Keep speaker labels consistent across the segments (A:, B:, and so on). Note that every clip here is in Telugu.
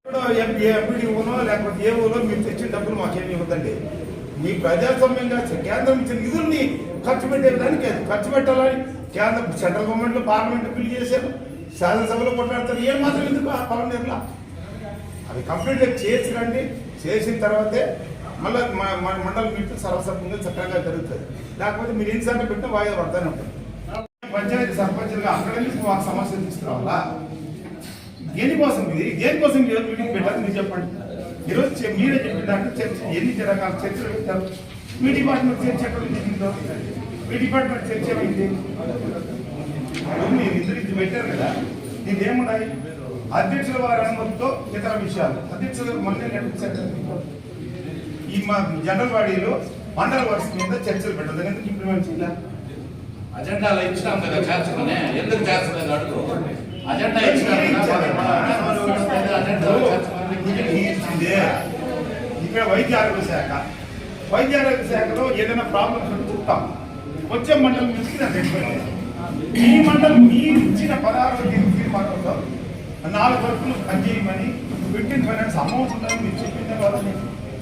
A: ఇప్పుడు ఎంపీడీఓనో లేకపోతే ఏ ఊరో మీరు తెచ్చిన డబ్బులు మాకేమి ఇవ్వదండి మీ ప్రజాస్వామ్యంగా కేంద్రం ఇచ్చిన నిధుల్ని ఖర్చు పెట్టేదానికి అది ఖర్చు పెట్టాలని కేంద్ర సెంట్రల్ గవర్నమెంట్లో పార్లమెంట్ బిల్ చేశారు. శాసనసభలో కొట్లాడతారు. ఏం మాత్రం ఎందుకు ఆ పొలం నిర్లా అది కంప్లీట్గా చేసి రండి. చేసిన తర్వాతే మళ్ళీ మన మండల మీటింగ్ సర్వసభ్యంగా చక్కగా జరుగుతుంది. లేకపోతే మీరు ఎన్నిసార్లు పెట్టినా వాయిదా పడతానే ఉంటుంది. పంచాయతీ సర్పంచ్గా అక్కడ నుంచి మాకు సమస్యలు తీసుకురావాలా? దేనికోసం ఇది? దేనికోసం మీటింగ్ పెట్టాలి? మీరు చెప్పండి. ఈరోజు మీరే చెప్పినట్టు చర్చ ఎన్ని రకాల చర్చలు పెట్టారు మీ డిపార్ట్మెంట్ చర్చ ఎక్కడ దీంట్లో? మీ డిపార్ట్మెంట్ చర్చ ఏమైంది? మీరు ఇద్దరు ఇది పెట్టారు కదా దీని ఏమున్నాయి అధ్యక్షుల వారి అనుమతితో ఇతర విషయాలు. అధ్యక్షులు మొన్న నడిపించారు. ఈ మా జనరల్ బాడీలో మండల వర్క్స్ మీద చర్చలు పెట్టదు ఎందుకు ఇంప్లిమెంట్ చేయాలి?
B: అజెండాలో ఇచ్చినాం కదా చేర్చమని ఎందుకు చేర్చలేదు అడుగు అజెండా ఇచ్చినాం కదా, అజెండా
A: ఇచ్చిందే ఇక్కడ వైద్య ఆరోగ్య శాఖ. వైద్య ఆరోగ్య శాఖలో ఏదైనా ప్రాబ్లమ్స్ ఉంటే చెప్తాం వచ్చే మండలం నుంచి ఈ మండలం మీరు ఇచ్చిన పదహారు తీర్మానంలో నాలుగు వర్కులు పనిచేయమని ఫిఫ్టీన్ ఫైనాన్స్ అమౌంట్ ఉందని మీరు చెప్పిన వాళ్ళని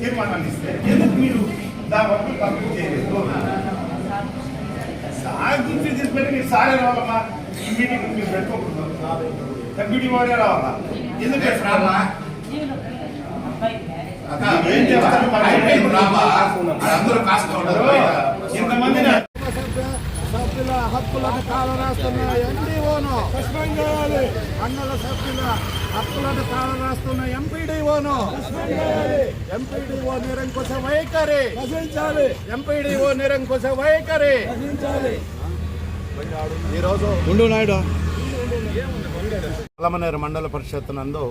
A: తీర్మానాన్ని ఇస్తే ఎందుకు మీరు దాని వర్కులు కంప్లీట్ చేయలేదు? సార్ గురించి తీసుకుంటే మీరు సారే రావాలమ్మా. మీటింగ్ మీరు పెట్టుకోకూడదు. డెప్యూటీ వారే రావాలా? ఎందుకు
B: రామా
C: సభ్యుల హక్కులను కాలరాస్తున్న ఎంపీఓను మండల సభ్యుల హక్కులను కాలరాస్తున్న ఎంపీడీఓను ఎంపీడీఓ నిరంకుశ వైఖరి ఎంపీడీఓ నిరంకుశ వైఖరి ఈరోజు
D: నాయుడు
C: మండల పరిషత్ నందు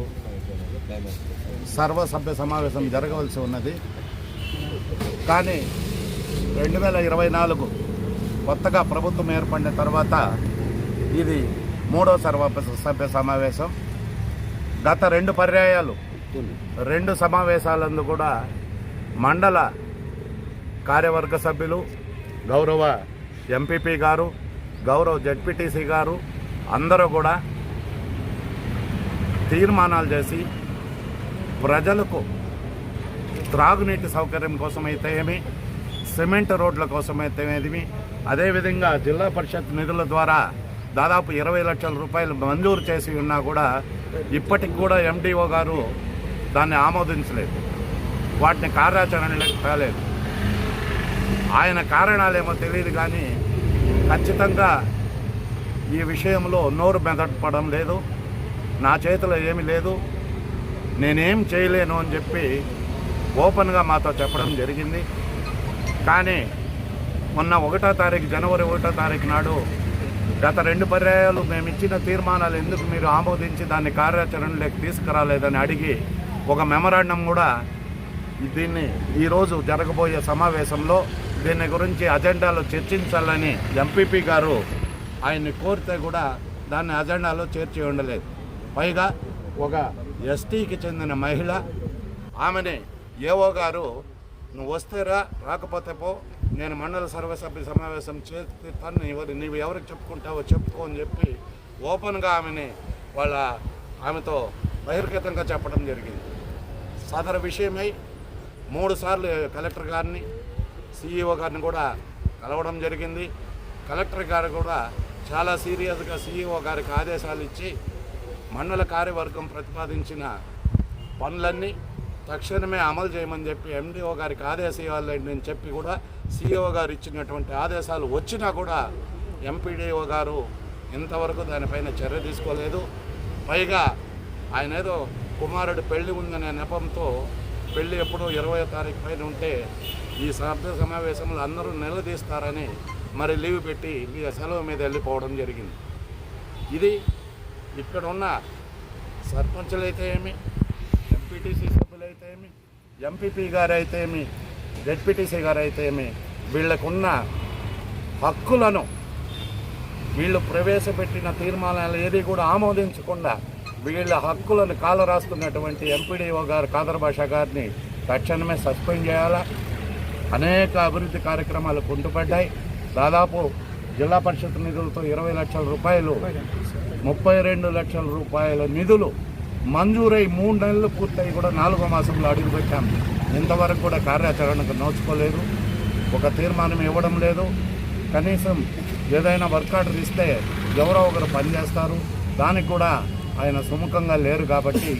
C: సర్వసభ్య సమావేశం జరగవలసి ఉన్నది. కానీ రెండు వేల ఇరవై నాలుగు కొత్తగా ప్రభుత్వం ఏర్పడిన తర్వాత ఇది మూడో సర్వ సభ్య సమావేశం. గత రెండు పర్యాయాలు రెండు సమావేశాలందు కూడా మండల కార్యవర్గ సభ్యులు గౌరవ ఎంపీపీ గారు గౌరవ జడ్పీటీసీ గారు అందరూ కూడా తీర్మానాలు చేసి ప్రజలకు త్రాగునీటి సౌకర్యం కోసమైతే ఏమి సిమెంట్ రోడ్ల కోసమైతే ఏమి అదేవిధంగా జిల్లా పరిషత్ నిధుల ద్వారా దాదాపు ఇరవై లక్షల రూపాయలు మంజూరు చేసి ఉన్నా కూడా ఇప్పటికి కూడా ఎండిఓ గారు దాన్ని ఆమోదించలేదు. వాటిని కార్యాచరణలోకి తేలేదు. ఆయన కారణాలేమో తెలియదు కానీ ఖచ్చితంగా ఈ విషయంలో నోరు మెదపడం లేదు. నా చేతిలో ఏమీ లేదు. నేనేం చేయలేను అని చెప్పి ఓపెన్గా మాతో చెప్పడం జరిగింది. కానీ మొన్న ఒకటో తారీఖు జనవరి ఒకటో తారీఖు నాడు గత రెండు పర్యాయాలు మేము ఇచ్చిన తీర్మానాలు ఎందుకు మీరు ఆమోదించి దాన్ని కార్యాచరణలోకి తీసుకురాలేదని అడిగి ఒక మెమరాండం కూడా దీన్ని ఈరోజు జరగబోయే సమావేశంలో దీని గురించి అజెండాలో చర్చించాలని ఎంపీపీ గారు ఆయన్ని కోరితే కూడా దాన్ని అజెండాలో చేర్చి ఉండలేదు. పైగా ఒక ఎస్టీకి చెందిన మహిళ. ఆమెని ఏవో గారు నువ్వు వస్తే రా రాకపోతే పో నేను మండల సర్వసభ్య సమావేశం చేస్తాను ఎవరు నీవు ఎవరికి చెప్పుకుంటావో చెప్పుకో అని చెప్పి ఓపెన్గా ఆమెని వాళ్ళ ఆమెతో బహిర్గతంగా చెప్పడం జరిగింది. సదరు విషయమై మూడుసార్లు కలెక్టర్ గారిని సీఈఓ గారిని కూడా కలవడం జరిగింది. కలెక్టర్ గారు కూడా చాలా సీరియస్గా సీఈఓ గారికి ఆదేశాలు ఇచ్చి మండల కార్యవర్గం ప్రతిపాదించిన పనులన్నీ తక్షణమే అమలు చేయమని చెప్పి ఎండిఓ గారికి ఆదేశం నేను చెప్పి కూడా సిఇఓ గారు ఇచ్చినటువంటి ఆదేశాలు వచ్చినా కూడా ఎంపీడీఓ గారు ఇంతవరకు దానిపైన చర్య తీసుకోలేదు. పైగా ఆయన ఏదో కుమారుడు పెళ్ళి ఉందనే నెపంతో పెళ్ళి ఎప్పుడో ఇరవై తారీఖు పైన ఉంటే ఈ సభ్య సమావేశంలో అందరూ నిలదీస్తారని మరి లీవ్ పెట్టి ఈ సెలవు మీద వెళ్ళిపోవడం జరిగింది. ఇది ఇక్కడ ఉన్న సర్పంచులు అయితే ఏమి ఎంపీటీసీ సభ్యులు అయితే ఏమి ఎంపీపీ గారు అయితే ఏమి జెడ్పీటీసీ గారు అయితే ఏమి వీళ్ళకున్న హక్కులను వీళ్ళు ప్రవేశపెట్టిన తీర్మానాలు ఏది కూడా ఆమోదించకుండా వీళ్ళ హక్కులను కాల రాస్తున్నటువంటి ఎంపీడీఓ గారు కాదర్ భాష గారిని తక్షణమే సస్పెండ్ చేయాలా? అనేక అభివృద్ధి కార్యక్రమాలు కుంటుపడ్డాయి. దాదాపు జిల్లా పరిషత్ నిధులతో ఇరవై లక్షల రూపాయలు ముప్పై రెండు లక్షల రూపాయల నిధులు మంజూరై మూడు నెలలు పూర్తయి కూడా నాలుగో మాసంలో అడుగుపెట్టాం ఇంతవరకు కూడా కార్యాచరణకు నోచుకోలేదు. ఒక తీర్మానం ఇవ్వడం లేదు. కనీసం ఏదైనా వర్క్ ఆర్డర్ ఇస్తే ఎవరో ఒకరు పనిచేస్తారు దానికి కూడా ఆయన సుముఖంగా లేరు కాబట్టి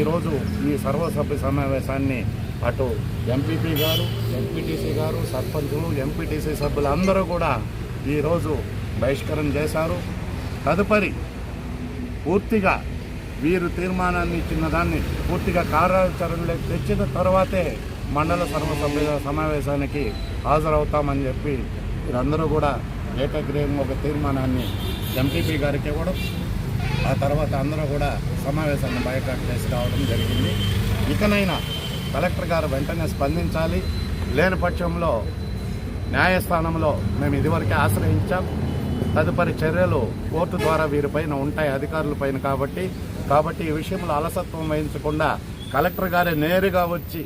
C: ఈరోజు ఈ సర్వసభ్య సమావేశాన్ని అటు ఎంపీపీ గారు ఎంపీటీసీ గారు సర్పంచులు ఎంపీటీసీ సభ్యులు అందరూ కూడా ఈరోజు బహిష్కరణ చేశారు. తదుపరి పూర్తిగా వీరు తీర్మానాన్ని ఇచ్చిన దాన్ని పూర్తిగా కార్యాచరణలోకి తెచ్చిన తర్వాతే మండల సర్వసభ్య సమావేశానికి హాజరవుతామని చెప్పి వీరందరూ కూడా ఏకగ్రీయంగా ఒక తీర్మానాన్ని ఎంపీపీ గారికి ఇవ్వడం ఆ తర్వాత అందరూ కూడా సమావేశాన్ని బయట చేసి రావడం జరిగింది. ఇకనైనా కలెక్టర్ గారు వెంటనే స్పందించాలి. లేని పక్షంలో న్యాయస్థానంలో మేము ఇదివరకే ఆశ్రయించాం. తదుపరి చర్యలు కోర్టు ద్వారా వీరిపైన ఉంటాయి అధికారుల పైన కాబట్టి. కాబట్టి ఈ విషయంలో అలసత్వం వహించకుండా కలెక్టర్ గారే నేరుగా వచ్చి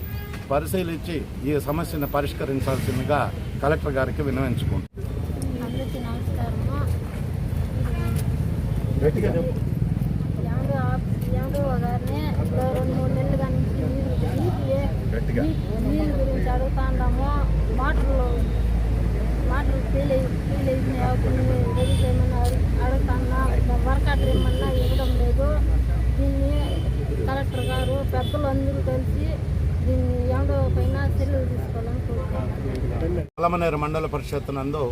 C: పరిశీలించి ఈ సమస్యను పరిష్కరించాల్సిందిగా కలెక్టర్ గారికి విన్నవించుకుంటాం.
D: నీళ్ళ గురించి వాటర్లు వాటర్ ఫీల్ అయ్యి ఫీల్ అయిపోయినాయి రెడీ చేయమని వర్క్ ఆర్డర్ ఇమ్మన్నా ఇవ్వడం లేదు. దీన్ని కలెక్టర్ గారు పెద్దలు అందరూ కలిసి దీన్ని ఎవడో పైన చర్యలు తీసుకోవాలని
C: మండల పరిషత్ నందు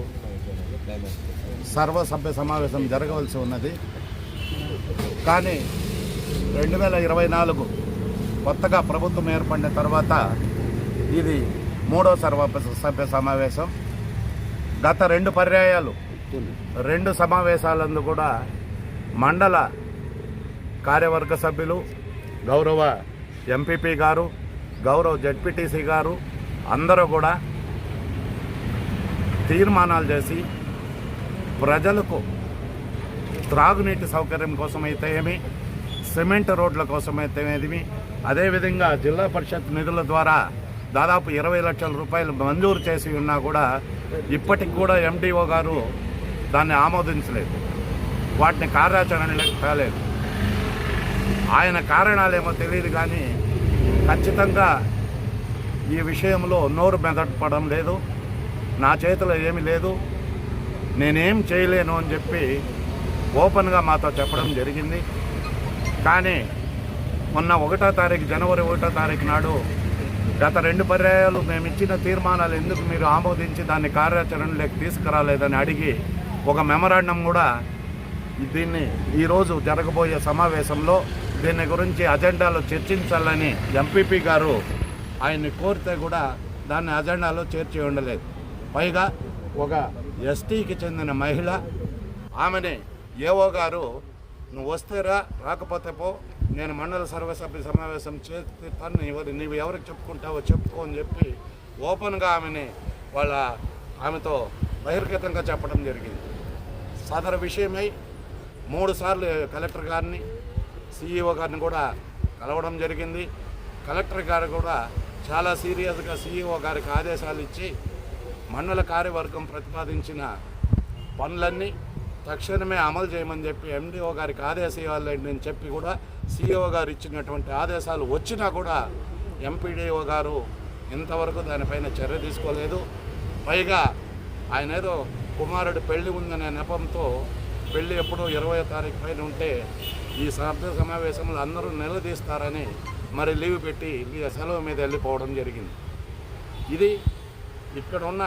C: సర్వసభ్య సమావేశం జరగవలసి ఉన్నది. కానీ రెండు వేల ఇరవై నాలుగు కొత్తగా ప్రభుత్వం ఏర్పడిన తర్వాత ఇది మూడో సర్వ సభ్య సమావేశం. గత రెండు పర్యాయాలు రెండు సమావేశాలందు కూడా మండల కార్యవర్గ సభ్యులు గౌరవ ఎంపీపీ గారు గౌరవ జడ్పీటీసీ గారు అందరూ కూడా తీర్మానాలు చేసి ప్రజలకు త్రాగునీటి సౌకర్యం కోసం అయితే ఏమి సిమెంట్ రోడ్ల కోసమైతే ఏమి అదేవిధంగా జిల్లా పరిషత్ నిధుల ద్వారా దాదాపు ఇరవై లక్షల రూపాయలు మంజూరు చేసి ఉన్నా కూడా ఇప్పటికి కూడా ఎండిఓ గారు దాన్ని ఆమోదించలేదు. వాటిని కార్యాచరణలోకి తేలేదు ఆయన కారణాలేమో తెలియదు కానీ ఖచ్చితంగా ఈ విషయంలో నోరు మెదపడం లేదు. నా చేతిలో ఏమీ లేదు. నేనేం చేయలేను అని చెప్పి ఓపెన్గా మాతో చెప్పడం జరిగింది. కానీ మొన్న ఒకటో తారీఖు జనవరి ఒకటో తారీఖు నాడు గత రెండు పర్యాయాలు మేము ఇచ్చిన తీర్మానాలు ఎందుకు మీరు ఆమోదించి దాన్ని కార్యాచరణలోకి తీసుకురాలేదని అడిగి ఒక మెమరాండం కూడా దీన్ని ఈరోజు జరగబోయే సమావేశంలో దీని గురించి అజెండాలో చర్చించాలని ఎంపీపీ గారు ఆయన్ని కోరితే కూడా దాన్ని అజెండాలో చేర్చి ఉండలేదు. పైగా ఒక ఎస్టీకి చెందిన మహిళ ఆమెని ఏవో గారు నువ్వు వస్తే రా రాకపోతే పో నేను మండల సర్వసభ్య సమావేశం చేస్తాను ఎవరు నీవు ఎవరికి చెప్పుకుంటావో చెప్పుకో అని చెప్పి ఓపెన్గా ఆమెని వాళ్ళ ఆమెతో బహిర్గతంగా చెప్పడం జరిగింది. సదరు విషయమై మూడు సార్లు కలెక్టర్ గారిని సిఇఓ గారిని కూడా కలవడం జరిగింది. కలెక్టర్ గారు కూడా చాలా సీరియస్గా సిఇఓ గారికి ఆదేశాలు ఇచ్చి మండల కార్యవర్గం ప్రతిపాదించిన పనులన్నీ తక్షణమే అమలు చేయమని చెప్పి ఎండిఓ గారికి ఆదేశాలు నేను చెప్పి కూడా సిఇఓ గారు ఇచ్చినటువంటి ఆదేశాలు వచ్చినా కూడా ఎంపీడీఓ గారు ఇంతవరకు దానిపైన చర్య తీసుకోలేదు. పైగా ఆయన ఏదో కుమారుడు పెళ్ళి ఉందనే నెపంతో పెళ్ళి ఎప్పుడో ఇరవై తారీఖు పైన ఉంటే ఈ సభ్య సమావేశంలో అందరూ నిలదీస్తారని మరి లీవ్ పెట్టి ఈ సెలవు మీద వెళ్ళిపోవడం జరిగింది. ఇది ఇక్కడ ఉన్న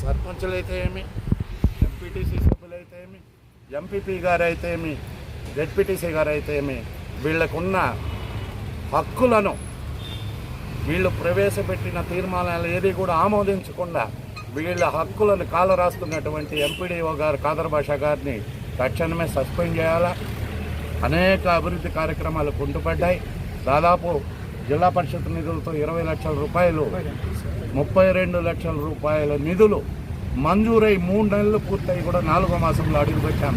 C: సర్పంచులైతే ఏమి ఎంపీటీసీ సభ్యులు అయితే ఏమి ఎంపీపీ గారు అయితే ఏమి జెడ్పీటీసీ గారు వీళ్ళకున్న హక్కులను వీళ్ళు ప్రవేశపెట్టిన తీర్మానాలు ఏది కూడా ఆమోదించకుండా వీళ్ళ హక్కులను కాల రాస్తున్నటువంటి ఎంపీడీఓ గారు కాదర్ భాష గారిని తక్షణమే సస్పెండ్ చేయాలా? అనేక అభివృద్ధి కార్యక్రమాలు కుంటుపడ్డాయి. దాదాపు జిల్లా పరిషత్ నిధులతో ఇరవై లక్షల రూపాయలు ముప్పై రెండు లక్షల రూపాయల నిధులు మంజూరై మూడు నెలలు పూర్తయి కూడా నాలుగో మాసంలో అడుగుపెట్టాం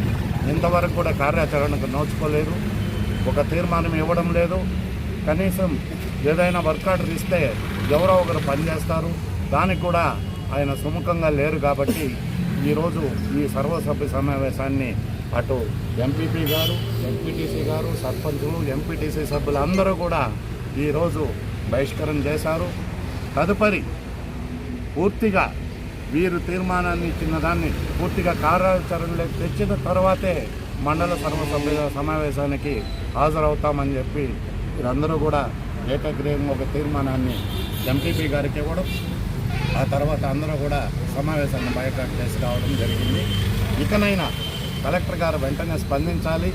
C: ఇంతవరకు కూడా కార్యాచరణకు నోచుకోలేదు. ఒక తీర్మానం ఇవ్వడం లేదు. కనీసం ఏదైనా వర్క్ ఆర్డర్ ఇస్తే ఎవరో ఒకరు పనిచేస్తారు దానికి కూడా ఆయన సుముఖంగా లేరు కాబట్టి ఈరోజు ఈ సర్వసభ్య సమావేశాన్ని అటు ఎంపీపీ గారు ఎంపీటీసీ గారు సర్పంచులు ఎంపీటీసీ సభ్యులు అందరూ కూడా ఈరోజు బహిష్కరణ చేశారు. తదుపరి పూర్తిగా వీరు తీర్మానాన్ని ఇచ్చిన దాన్ని పూర్తిగా కార్యాచరణలోకి తెచ్చిన తర్వాతే మండల సర్వసభ్య సమావేశానికి హాజరవుతామని చెప్పి వీరందరూ కూడా ఏకగ్రీవంగా ఒక తీర్మానాన్ని ఎంపీపీ గారికి ఇవ్వడం ఆ తర్వాత అందరూ కూడా సమావేశాన్ని బయట చేసి రావడం జరిగింది. ఇకనైనా కలెక్టర్ గారు వెంటనే స్పందించాలి.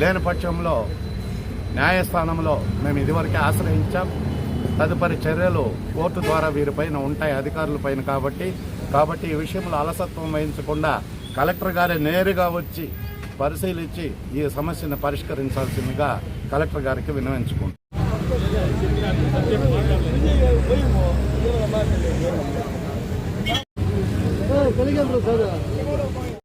C: లేని పక్షంలో న్యాయస్థానంలో మేము ఇదివరకే ఆశ్రయించాం. తదుపరి చర్యలు కోర్టు ద్వారా వీరిపైన ఉంటాయి అధికారుల పైన కాబట్టి కాబట్టి ఈ విషయంలో అలసత్వం వహించకుండా కలెక్టర్ గారే నేరుగా వచ్చి పరిశీలించి ఈ సమస్యను పరిష్కరించాల్సిందిగా కలెక్టర్ గారికి
E: కలిగేంద్ర సార్